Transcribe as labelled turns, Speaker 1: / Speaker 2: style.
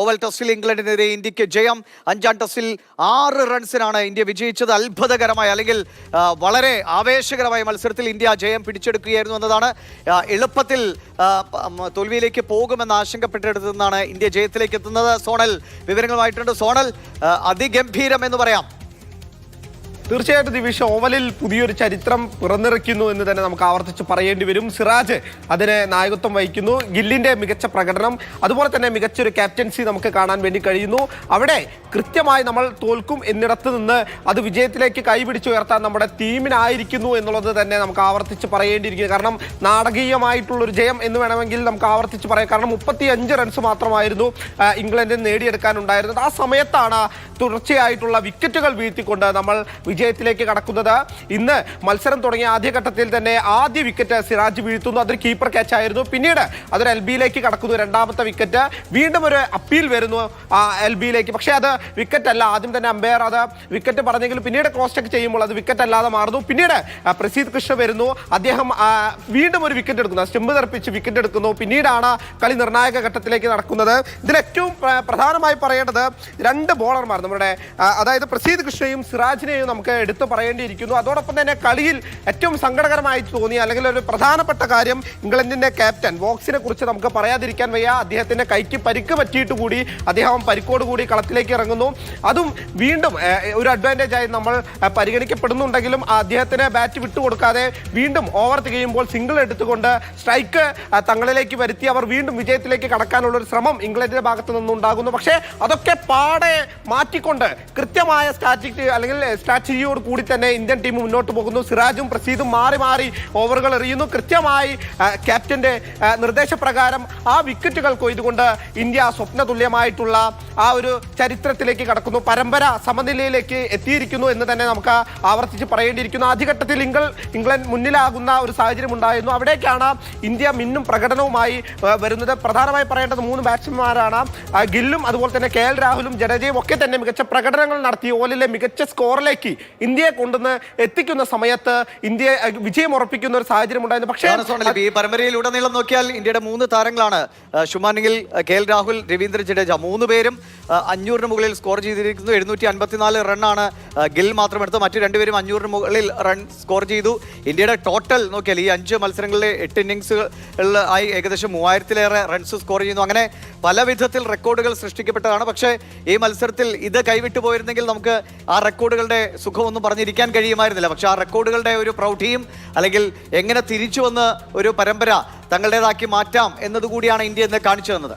Speaker 1: Oval ടെസ്റ്റിൽ ഇംഗ്ലണ്ടിനെതിരെ ഇന്ത്യയ്ക്ക് ജയം. അഞ്ചാം ടെസ്റ്റിൽ ആറ് റൺസിനാണ് ഇന്ത്യ വിജയിച്ചത്. അത്ഭുതകരമായ അല്ലെങ്കിൽ വളരെ ആവേശകരമായ മത്സരത്തിൽ ഇന്ത്യ ജയം പിടിച്ചെടുക്കുകയായിരുന്നു എന്നതാണ്. എളുപ്പത്തിൽ തോൽവിയിലേക്ക് പോകുമെന്ന് ആശങ്കപ്പെട്ടെടുത്തു നിന്നാണ് ഇന്ത്യ ജയത്തിലേക്ക് എത്തുന്നത്. സോണൽ വിവരങ്ങളുമായിട്ടുണ്ട്. സോണൽ അതിഗംഭീരം എന്ന് പറയാം.
Speaker 2: തീർച്ചയായിട്ടും ദിവിഷ ഓവലിൽ പുതിയൊരു ചരിത്രം പിറന്നിറക്കുന്നു എന്ന് തന്നെ നമുക്ക് ആവർത്തിച്ച് പറയേണ്ടി വരും. സിറാജ് അതിന് നായകത്വം വഹിക്കുന്നു. ഗില്ലിന്റെ മികച്ച പ്രകടനം അതുപോലെ തന്നെ മികച്ചൊരു ക്യാപ്റ്റൻസി നമുക്ക് കാണാൻ വേണ്ടി കഴിയുന്നു. അവിടെ കൃത്യമായി നമ്മൾ തോൽക്കും എന്നിടത്ത് നിന്ന് അത് വിജയത്തിലേക്ക് കൈപിടിച്ചുയർത്താൻ നമ്മുടെ ടീമിനായിരിക്കുന്നു എന്നുള്ളത് തന്നെ നമുക്ക് ആവർത്തിച്ച് പറയേണ്ടിയിരിക്കുന്നു. കാരണം നാടകീയമായിട്ടുള്ളൊരു ജയം എന്ന് വേണമെങ്കിൽ നമുക്ക് ആവർത്തിച്ച് പറയാം. കാരണം മുപ്പത്തി അഞ്ച് റൺസ് മാത്രമായിരുന്നു ഇംഗ്ലണ്ടിന് നേടിയെടുക്കാനുണ്ടായിരുന്നത്. ആ സമയത്താണ് തുടർച്ചയായിട്ടുള്ള വിക്കറ്റുകൾ വീഴ്ത്തിക്കൊണ്ട് നമ്മൾ വിജയത്തിലേക്ക് കടക്കുന്നത്. ഇന്ന് മത്സരം തുടങ്ങിയ ആദ്യഘട്ടത്തിൽ തന്നെ ആദ്യ വിക്കറ്റ് സിറാജ് വീഴ്ത്തുന്നു. അതൊരു കീപ്പർ ക്യാച്ച് ആയിരുന്നു. പിന്നീട് അതൊരു എൽ ബിയിലേക്ക് കടക്കുന്നു. രണ്ടാമത്തെ വിക്കറ്റ് വീണ്ടും ഒരു അപ്പീൽ വരുന്നു എൽ ബിയിലേക്ക് പക്ഷേ അത് വിക്കറ്റ് അല്ല. ആദ്യം തന്നെ അമ്പയർ അത് വിക്കറ്റ് പറഞ്ഞെങ്കിലും പിന്നീട് ക്രോസ് ചെക്ക് ചെയ്യുമ്പോൾ അത് വിക്കറ്റ് അല്ലാതെ മാറുന്നു. പിന്നീട് പ്രസീത് കൃഷ്ണ വരുന്നു. അദ്ദേഹം വീണ്ടും ഒരു വിക്കറ്റ് എടുക്കുന്നു. സ്റ്റെമ്പ് തെറിപ്പിച്ച് വിക്കറ്റ് എടുക്കുന്നു. പിന്നീടാണ് കളി നിർണായക ഘട്ടത്തിലേക്ക് നടക്കുന്നത്. ഇതിൽ ഏറ്റവും പ്രധാനമായി പറയേണ്ടത് രണ്ട് ബോളർമാർ നമ്മുടെ അതായത് പ്രസീദ് കൃഷ്ണയും സിറാജിനെയും നമുക്ക് എടുത്തു പറയേണ്ടിയിരിക്കുന്നു. അതോടൊപ്പം തന്നെ കളിയിൽ ഏറ്റവും സങ്കടകരമായി തോന്നി അല്ലെങ്കിൽ ഒരു പ്രധാനപ്പെട്ട കാര്യം ഇംഗ്ലണ്ടിന്റെ ക്യാപ്റ്റൻ. വോക്സിനെ കുറിച്ച് നമുക്ക് പറയാതിരിക്കാൻ വയ്യ. അദ്ദേഹത്തിന്റെ കൈക്ക് പരിക്ക് പറ്റിയിട്ട് കൂടി അദ്ദേഹം പരിക്കോട് കൂടി കളത്തിലേക്ക് ഇറങ്ങുന്നു. അതും വീണ്ടും ഒരു അഡ്വാന്റേജ് ആയി നമ്മൾ പരിഗണിക്കപ്പെടുന്നുണ്ടെങ്കിലും അദ്ദേഹത്തിന് ബാറ്റ് വിട്ടുകൊടുക്കാതെ വീണ്ടും ഓവർ തികയുമ്പോൾ സിംഗിൾ എടുത്തുകൊണ്ട് സ്ട്രൈക്ക് തങ്ങളിലേക്ക് വരുത്തി. അവർ വീണ്ടും വിജയത്തിലേക്ക് കടക്കാനുള്ള ഒരു ശ്രമം ഇംഗ്ലണ്ടിന്റെ ഭാഗത്തു നിന്നുണ്ടാകുന്നു. പക്ഷേ അതൊക്കെ പാടെ മാറ്റിക്കൊണ്ട് കൃത്യമായ സ്ട്രാറ്റജി അല്ലെങ്കിൽ സ്ട്രാറ്റജിയോട് കൂടി തന്നെ ഇന്ത്യൻ ടീം മുന്നോട്ട് പോകുന്നു. സിറാജും പ്രസീദും മാറി മാറി ഓവറുകൾ എറിയുന്നു. കൃത്യമായി ക്യാപ്റ്റന്റെ നിർദ്ദേശപ്രകാരം ആ വിക്കറ്റുകൾ കൊയ്തുകൊണ്ട് ഇന്ത്യ സ്വപ്ന തുല്യമായിട്ടുള്ള ആ ഒരു ചരിത്രത്തിലേക്ക് കടക്കുന്നു. പരമ്പര സമനിലയിലേക്ക് എത്തിയിരിക്കുന്നു എന്ന് തന്നെ നമുക്ക് ആവർത്തിച്ച് പറയേണ്ടിയിരിക്കുന്നു. ആദ്യഘട്ടത്തിൽ ഇംഗ്ല ഇംഗ്ലണ്ട് മുന്നിലാകുന്ന ഒരു സാഹചര്യം ഉണ്ടായിരുന്നു. അവിടേക്കാണ് ഇന്ത്യ മിന്നും പ്രകടനവുമായി വരുന്നത്. പ്രധാനമായി പറയേണ്ടത് മൂന്ന് ബാറ്റ്സ്മാൻമാരാണ് ഗില്ലും അതുപോലെ തന്നെ കെ എൽ രാഹുലും ജഡേജയും ഒക്കെ തന്നെ മികച്ച പ്രകടനങ്ങൾ നടത്തി ഓലിലെ മികച്ച സ്കോറിലേക്ക് ഇന്ത്യയെ കൊണ്ടുവന്ന് എത്തിക്കുന്ന സമയത്ത് ഇന്ത്യയെ വിജയം ഉറപ്പിക്കുന്ന ഒരു സാഹചര്യം ഉണ്ടായിരുന്നു. പക്ഷേ
Speaker 1: ഈ പരമ്പരയിലുടനീളം നോക്കിയാൽ ഇന്ത്യയുടെ മൂന്ന് താരങ്ങളാണ്. ഷുമാനിങ്ങിൽ കെ എൽ രാഹുൽ രവീന്ദ്ര ജഡേജ. മൂന്ന് പേരും അഞ്ഞൂറിന് മുകളിൽ സ്കോർ ചെയ്തിരിക്കുന്നു. എഴുന്നൂറ്റി അൻപത്തിനാല് റണ്ണാണ് ഗിൽ മാത്രം എടുത്ത് മറ്റു രണ്ടുപേരും അഞ്ഞൂറിന് മുകളിൽ റൺ സ്കോർ ചെയ്തു. ഇന്ത്യയുടെ ടോട്ടൽ നോക്കിയാൽ ഈ അഞ്ച് മത്സരങ്ങളിലെ എട്ട് ഇന്നിങ്സുകളിൽ ആയി ഏകദേശം മൂവായിരത്തിലേറെ റൺസ് സ്കോർ ചെയ്യുന്നു. അങ്ങനെ പല വിധത്തിൽ റെക്കോർഡുകൾ സൃഷ്ടിക്കപ്പെട്ടതാണ്. പക്ഷേ ഈ മത്സരത്തിൽ ഇത് കൈവിട്ടു പോയിരുന്നെങ്കിൽ നമുക്ക് ആ റെക്കോർഡുകളുടെ സുഖമൊന്നും പറഞ്ഞിരിക്കാൻ കഴിയുമായിരുന്നില്ല. പക്ഷേ ആ റെക്കോർഡുകളുടെ ഒരു പ്രൗഢിയും അല്ലെങ്കിൽ എങ്ങനെ തിരിച്ചു വന്ന് ഒരു പരമ്പര തങ്ങളുടേതാക്കി മാറ്റാം എന്നതുകൂടിയാണ് ഇന്ത്യ ഇന്ന് കാണിച്ചു തന്നത്.